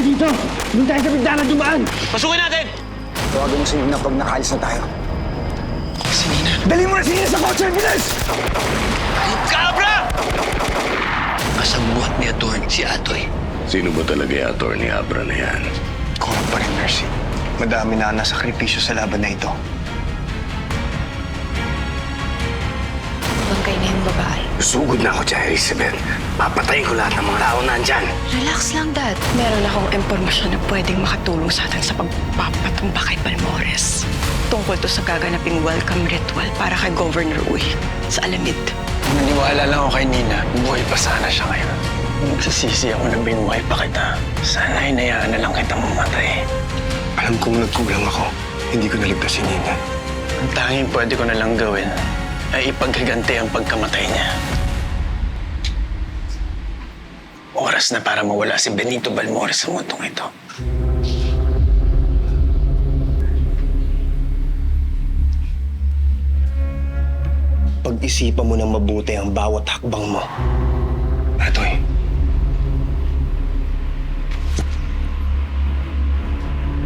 Tayo dito! Doon tayo sa bintana dumaan! Pasukin natin! Tawagan mo si Nina pag nakaalis na tayo. Si Nina. Dali mo na si Nina sa kotse! Bilis! Cabra! Kasabwat ni Atorn si Atoy. Sino ba talaga yung attorney Abra na yan? Kulang pa rin, Mercy. Madami na ang nasakripisyo sa laban na ito. Bangkay na yung babae. Sugod na ako dyan, Elizabeth. Papatayin ko lahat ng mga tao na andyan. Relax lang, Dad. Meron akong impormasyon na pwedeng makatulong sa atin sa pagpapatumba kay Balmores. Tungkol to sa gaganaping welcome ritual para kay Governor Uy sa Alamid. Naniwala lang ako kay Nina. Buhay pa sana siya ngayon. Nagsisisi ako na binuhay pa kita. Sana hinayaan na lang kitang mamatay. Alam kong nagkulang ako. Hindi ko naligtas si Nina. Ang tanging pwede ko na lang gawin ay ipaghaganti ang pagkamatay niya. Oras na para mawala si Benito Balmores sa mundong ito. Pag-isipan mo ng mabuti ang bawat hakbang mo. Atoy,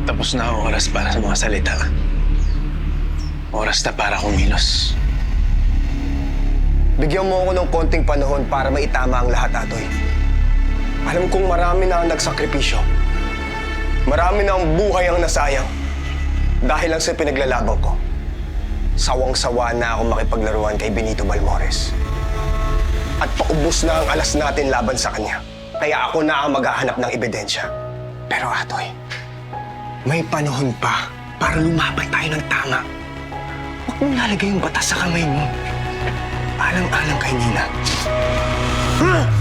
Tapos na ang oras para sa mga salita. Oras na para kumilos. Bigyan mo ako ng konting panahon para maitama ang lahat, Atoy. Alam kong marami na ang nagsakripisyo. Marami na ang buhay ang nasayang. Dahil lang sa pinaglalaban ko. Sawang-sawa na ako makipaglaruan kay Benito Balmores. At paubos na ang alas natin laban sa kanya. Kaya ako na ang maghahanap ng ebidensya. Pero Atoy, may panahon pa para lumaban tayo ng tama. Huwag mong lalagay yung batas sa kamay mo. Alang-alang kay Nina. Babawiin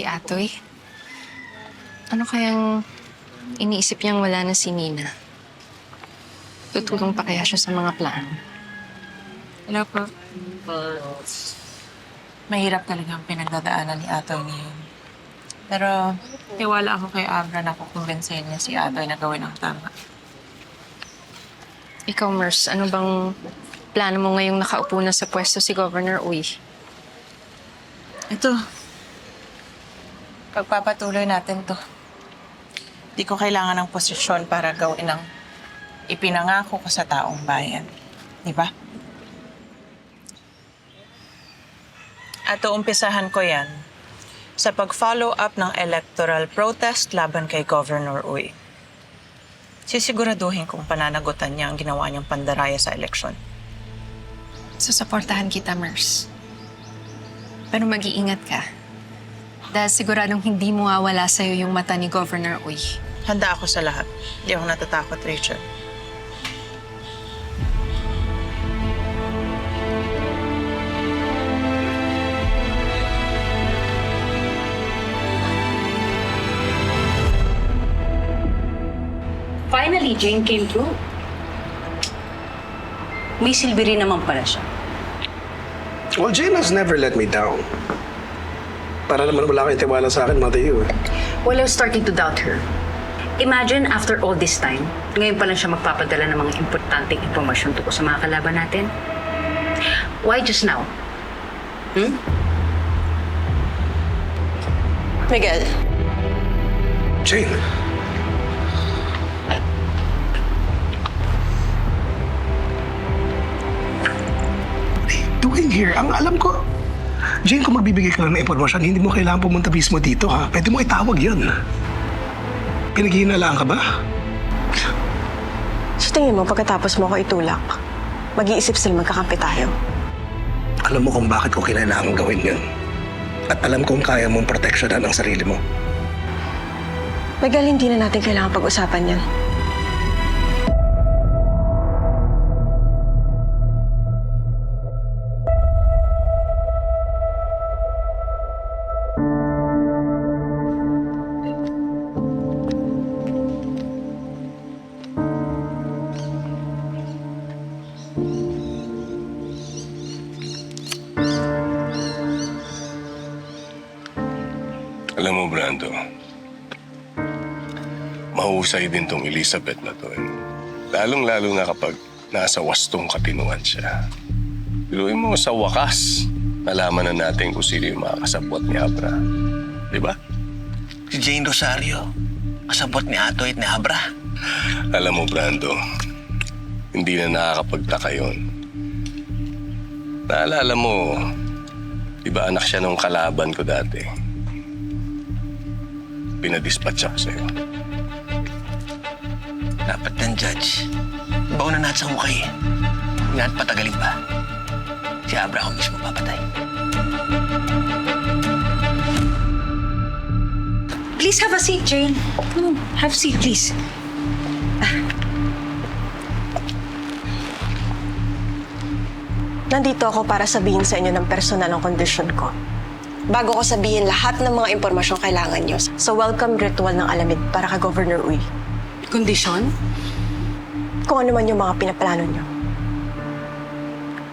si Atoy. Ano kayang iniisip niyang wala na si Nina? Tutulong pa kaya siya sa mga plano? Hello po. Mahirap talaga ang pinagdadaanan ni Atoy ngayon. Pero tiwala ako kay Abra na kukumbinsihin niya si Atoy na gawin ang tama. Ikaw, Mers, ano bang plano mo ngayong nakaupo na sa pwesto si Governor Uy? Ito. Pagpapatuloy natin to. Di ko kailangan ng posisyon para gawin ang ipinangako ko sa taong bayan. Di ba? At uumpisahan ko yan sa pag-follow up ng electoral protest laban kay Governor Uy. Sisiguraduhin kong pananagutan niya ang ginawa niyang pandaraya sa eleksyon. Susuportahan kita, Mers. Pero mag-iingat ka. Dahil siguradong hindi mo mawawala sa'yo yung mata ni Governor Uy. Handa ako sa lahat. Hindi ako natatakot, Rachel. Finally, Jane came through. May silbi rin naman pala siya. Well, Jane has never let me down. Para naman wala kayong tiwala sa akin, Mother Yu. eh. Well, I was starting to doubt her. Imagine, after all this time, ngayon pa lang siya magpapadala ng mga importanteng impormasyon tungkol sa mga kalaban natin. Why just now? Miguel, Jane. What are you doing here? Ang alam ko, Jane, kung magbibigay ka lang ng impormasyon, hindi mo kailangan pumunta mismo dito, ha? Pwede mo itawag yun. Pinaghihinalaan ka ba? sa tingin mo pagkatapos mo ako itulak, mag-iisip sila magkakampi tayo. Alam mo kung bakit ko kailangan gawin yun. At alam kong kaya mong proteksyonan ang sarili mo. Miguel, hindi na natin kailangan pag-usapan yan. Mahusay din tong Elizabeth na to. eh. Lalong-lalo na kapag nasa wastong katinuan siya. Piluin mo sa wakas, nalaman na natin kung sino yung mga kasabot ni Abra. Di ba? Si Jane Rosario, kasabot ni Atoy at ni Abra. Alam mo, Brando, hindi na nakakapagtaka yun. Naalala mo, di ba anak siya nung kalaban ko dati? Pinadispatch ako sa'yo. Dapat yan, Judge. Baunan natin sa hukay. Huwag natin patagalin pa. Si Abra ako mismo papatay. Please have a seat, Jane. Come on, have a seat, please. Nandito ako para sabihin sa inyo ng personal ang kondisyon ko. Bago ko sabihin lahat ng mga impormasyong kailangan nyo sa welcome ritual ng Alamid para kay Governor Uy. Kondisyon? Kung ano man yung mga pinaplano nyo.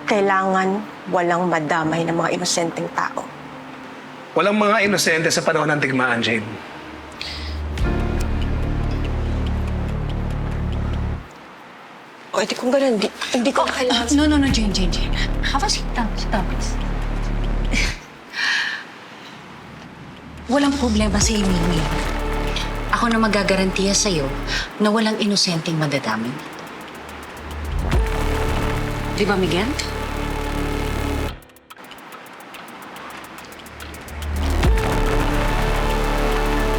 Kailangan walang madamay ng mga inosenteng tao. Walang mga inosente sa panahon ng tigmaan, Jane. O, edi kung ganun, di, hindi ko kailangan... No, no, no, Jane, Jane, Jane. Have a seat down. Sit down, please. Walang problema sa Mimi. Ako na magagarantiya sa'yo na walang inosenteng madadamay. Di ba, Miguel?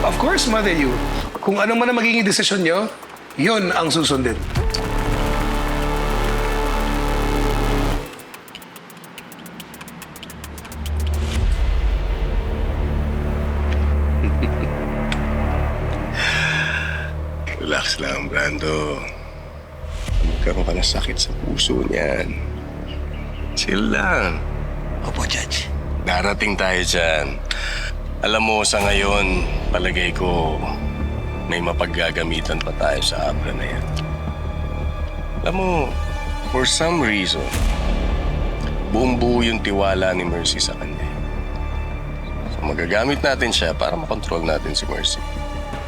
Of course, Mother Yu. Kung ano man ang magiging desisyon nyo, yun ang susundin. Relax lang, Brando. Magkaroon ka ng sakit sa puso niyan. Chill lang. Opo, Judge. Darating tayo dyan. Alam mo, sa ngayon, palagay ko, may mapaggagamitan pa tayo sa abra na yan. Alam mo, for some reason, buong buo yung tiwala ni Mercy sa kanya. So, magagamit natin siya para makontrol natin si Mercy.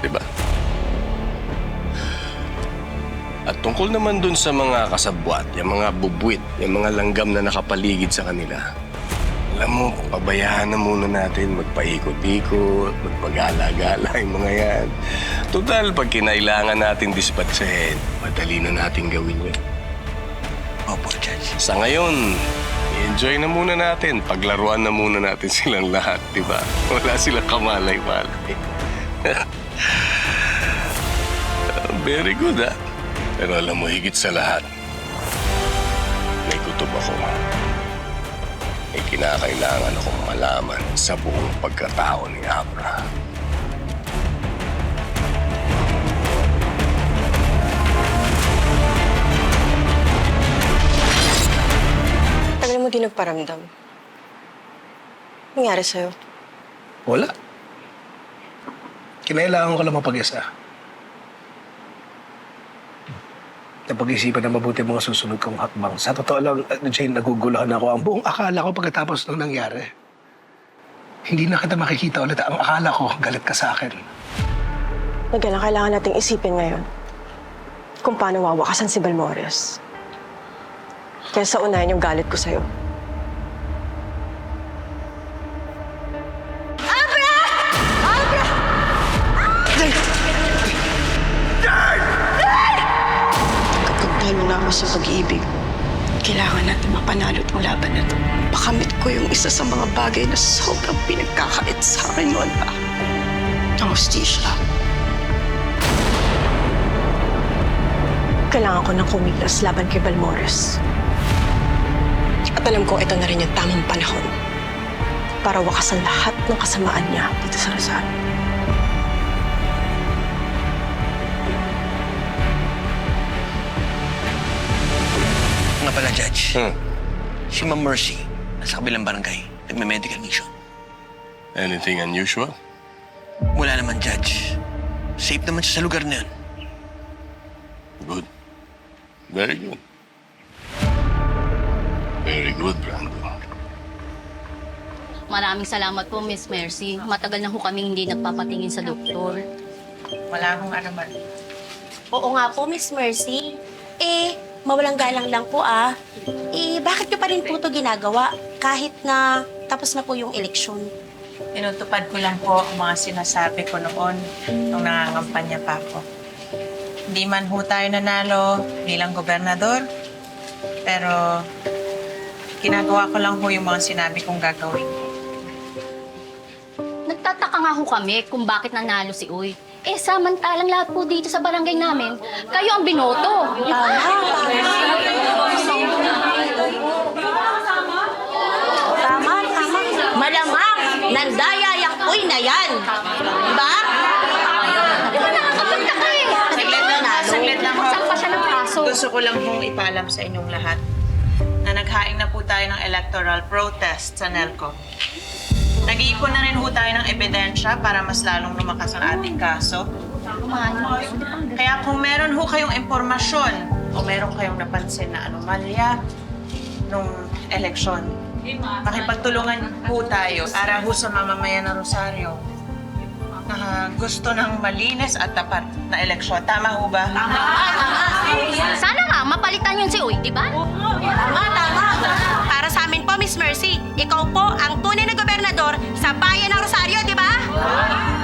Diba? At tungkol naman dun sa mga kasabwat, yung mga bubwit, yung mga langgam na nakapaligid sa kanila, alam mo, pabayaan na muna natin magpaikot-ikot, magpagala-gala yung mga yan. Total, pag kinailangan natin dispatchahin, madali na natin gawin yun. Opo, Judge. Sa ngayon, enjoy na muna natin. Paglaruan na muna natin silang lahat, di ba? Wala silang kamalay-malay. Very good, ah. Pero alam mo, higit sa lahat, may kutob ako. May kinakailangan akong malaman sa buong pagkatao ni Abra. Tagal mo din nagparamdam. Nangyari sa'yo? Wala. Kinailangan ko lang mapag-isa. Napag-isipan na mabuti ang mga susunod kong hakbang. Sa totoo lang, Jane, naguguluhan ako. Ang buong akala ko pagkatapos ng nangyari, hindi na kita makikita ulit. Ang akala ko, galit ka sa akin. Nagyan ang kailangan nating isipin ngayon kung paano wawakasan si Balmores. Kaya unahin yung galit ko sa'yo. Sa pag-ibig, kailangan natin mapanalo itong laban na to. Makamit ko yung isa sa mga bagay na sobrang pinagkakait sa akin noon pa. Ang hostisya. Kailangan ko ng kumilos laban kay Balmores. At alam ko ito na rin yung tamang panahon para wakasan lahat ng kasamaan niya dito sa Rosario. Nga pala, Judge. Hmm. Si Ma'am Mercy, nasa kabilang barangay. Nagme-medical mission. Anything unusual? Wala naman, Judge. Safe naman siya sa lugar na yun. Good. Very good. Very good, Brando. Maraming salamat po, Miss Mercy. Matagal na ho kaming hindi nagpapatingin sa doktor. Wala akong ano man. Oo nga po, Miss Mercy. Eh, mawalang galang lang po ah. Eh, bakit nyo pa rin po ito ginagawa kahit na tapos na po yung eleksyon? Tinutupad ko lang po ang mga sinasabi ko noon nung nangangampanya pa ako. Hindi man ho tayo nanalo bilang gobernador, pero ginagawa ko lang ho yung mga sinabi kong gagawin. Nagtataka nga ho kami kung bakit nanalo si Uy. Eh, samantalang lahat po dito sa barangay namin, kayo ang binoto. Tama, tama. Malamang, nandaya yung uy na yan. Diba? Di ba nakakapagtaka eh? Saglit lang, ha? saglit lang. Saan pa siya ng kaso? Gusto ko lang hong ipaalam sa inyong lahat na naghain na po tayo ng electoral protest sa NELCO. Nag-iipon na rin ho tayo ng ebidensya para mas lalong lumakas ang ating kaso. Kaya kung meron ho kayong impormasyon o meron kayong napansin na anomalya nung eleksyon, makipagtulungan po tayo para ho sa mamamayan ng Rosario na gusto ng malinis at tapat na eleksyon. Tama ho ba? Sana nga, mapalitan yun si Uy, di ba? Tama, tama. Para sa amin po, Miss Mercy, ikaw po ang tunay na gobernador sa bayan ng Rosario, di ba? Mabuhay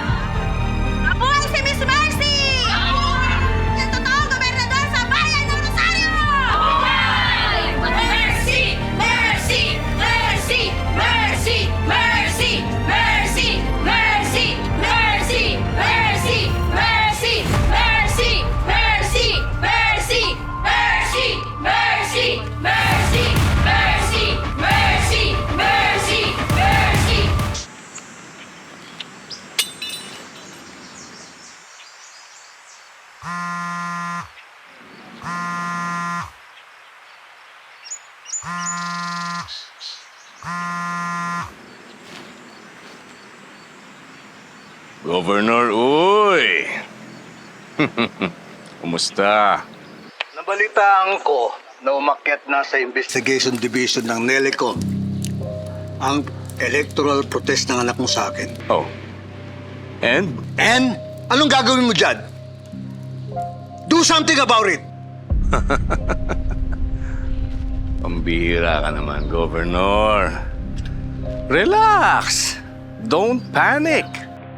Kumusta? Nabalitaan ko na umakyat na sa Investigation Division ng NELECO ang electoral protest ng anak mo sa akin. Oh. And? And? Anong gagawin mo dyan? Do something about it! Pambihira ka naman, Governor. Relax. Don't panic.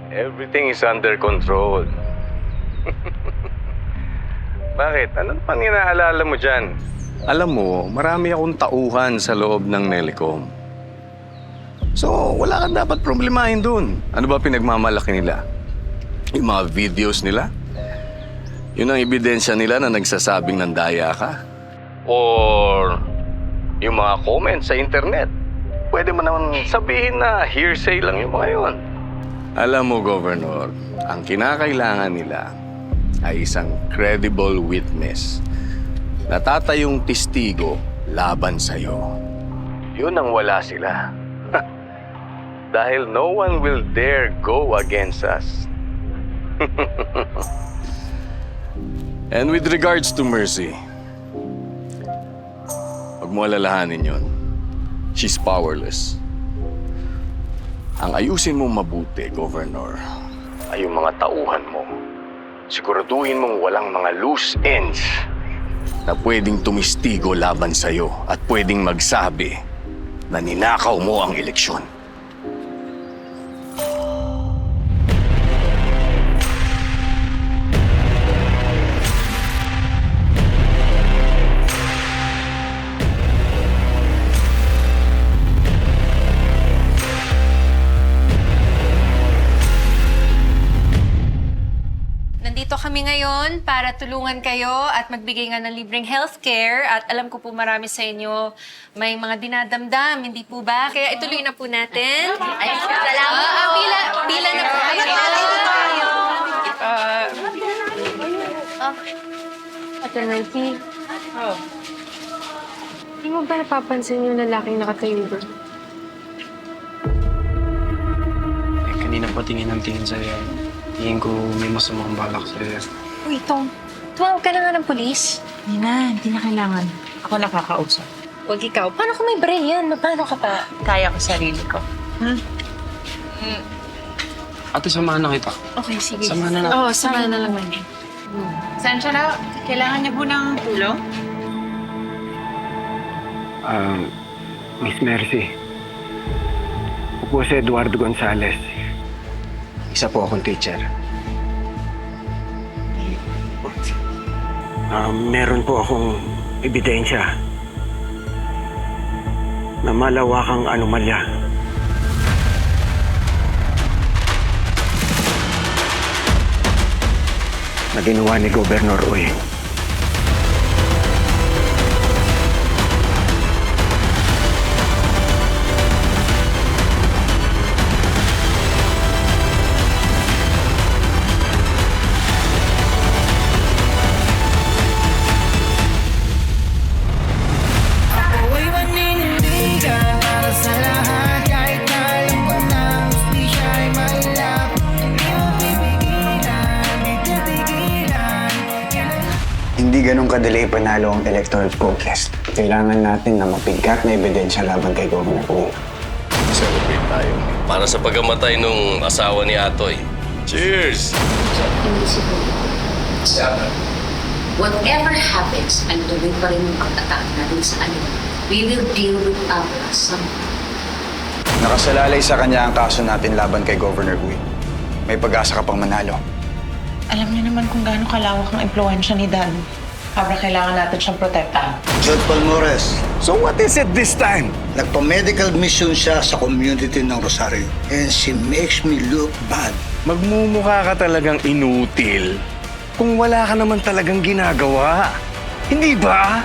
Everything is under control. Bakit? Ano pang inaalala mo dyan? Alam mo, marami akong tauhan sa loob ng Nelicom. So, wala kang dapat problemahin dun. Ano ba pinagmamalaki nila? Yung mga videos nila? Yun ang ebidensya nila na nagsasabing nandaya ka? Or yung mga comments sa internet? Pwede mo naman sabihin na hearsay lang yung mga yun. Alam mo, Governor, ang kinakailangan nila ay isang credible witness na tatayong testigo laban sa'yo. Yun ang wala sila. Dahil no one will dare go against us. And with regards to Mercy, Huwag mo alalahanin yon. She's powerless. Ang ayusin mo mabuti, Governor, ay yung mga tauhan mo. Siguraduhin mong walang mga loose ends na pwedeng tumistigo laban sa'yo at pwedeng magsabi na ninakaw mo ang eleksyon. Ngayon para tulungan kayo at magbigay nga ng libreng healthcare. At alam ko po marami sa inyo may mga dinadamdam, hindi po ba? Kaya ituloy na po natin. Ay, salamat. Ah, ah, pila, pila na po kayo. Ah, Ate Mikey. Oh. Hindi mo ba napapansin yung lalaking nakatayo doon? Eh, kanina pa tingin ng tingin sa'yo. Tingin ko may masamang balak sa'yo. Uy, Tom. Tumawag ka na nga ng polis. Hindi na, hindi na kailangan. Ako nakakausap. Huwag ikaw. Paano kung may Brian? Paano ka pa? Kaya ko sarili ko. Hmm? Ate, samahan na kita. Okay, sige. Samahan na lang. Oo, samahan na lang man. Sensya na, kailangan niyo po ng tulong? Um, Miss Mercy. Ako po si Eduardo Gonzales. Isa po akong teacher. Um, meron po akong ebidensya na malawakang anomalya. na ni Gobernador Uy. Kadali panalo ang electoral protest. Kailangan natin na mapigat na ebidensya laban kay Governor Uy. Celebrate tayo. Para sa pagkamatay nung asawa ni Atoy. Cheers! Whatever happens, ang tuloy pa rin yung pag-attack natin sa kanila. We will deal with our son. Nakasalalay sa kanya ang kaso natin laban kay Governor Uy. May pag-asa ka pang manalo. Alam niyo naman kung gaano kalawak ang impluensya ni Dan. Para kailangan natin siyang protektahan. Judge Palmores, So what is it this time? nagpa-medical mission siya sa community ng Rosario. And she makes me look bad. Magmumukha ka talagang inutil kung wala ka naman talagang ginagawa. Hindi ba?